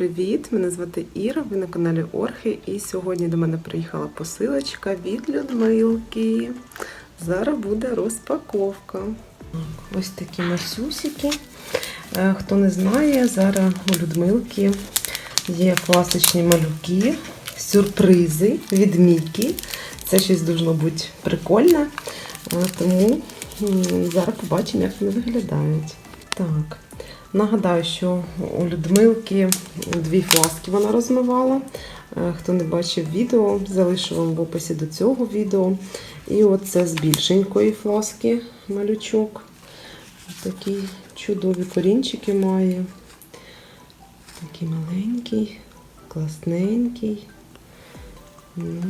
привіт! Мене звати Іра, ви на каналі Орхи. І сьогодні до мене приїхала посилочка від Людмилки. Зараз буде розпаковка. Ось такі масюсики. Е, Хто не знає, зараз у Людмилки є класичні малюки, сюрпризи від Мікі. Це щось дуже, мабуть, прикольне. Е, Тому зараз побачимо, як вони виглядають. Так. Нагадаю, що у Людмилки дві фласки вона розмивала. Е, Хто не бачив відео, залишу вам в описі до цього відео. І оце з більшенької фласки малючок. Такі чудові корінчики має. Такий маленький, класненький. Ну,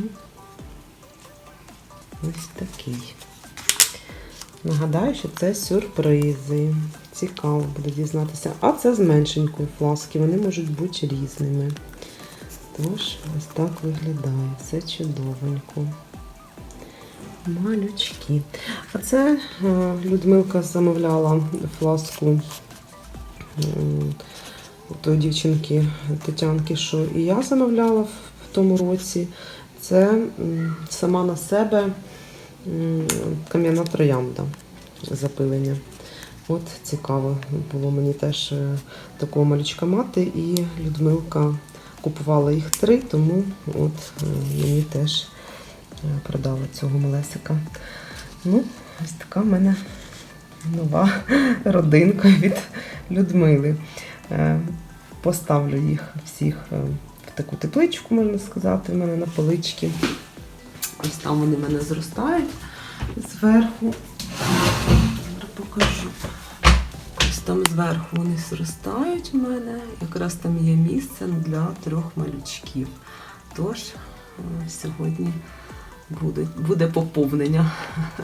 ось такий. Нагадаю, що це сюрпризи. Цікаво буде дізнатися. А це з меншенької фласки, вони можуть бути різними. Тож, ось так виглядає. Все чудовенько. Малючки. А це е, Людмилка замовляла фласку тої дівчинки Тетянки, що і я замовляла в в тому році. Це сама на себе кам'яна троянда запилення. От цікаво було мені теж е, такого малючка мати, і Людмилка купувала їх три, тому от е, мені теж е, продала цього малесика. Ну, ось така в мене нова родинка від Людмили. Поставлю їх всіх в таку тепличку, можна сказати, в мене на полички. Ось там вони в мене зростають зверху. Покажу. Ось там зверху вони зростають в мене. Якраз там є місце для трьох малючків. Тож е, сьогодні буде, буде поповнення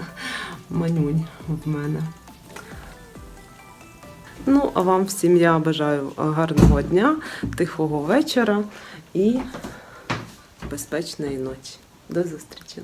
манюнь в мене. Ну, а вам всім я бажаю гарного дня, тихого вечора і безпечної ночі. До зустрічі!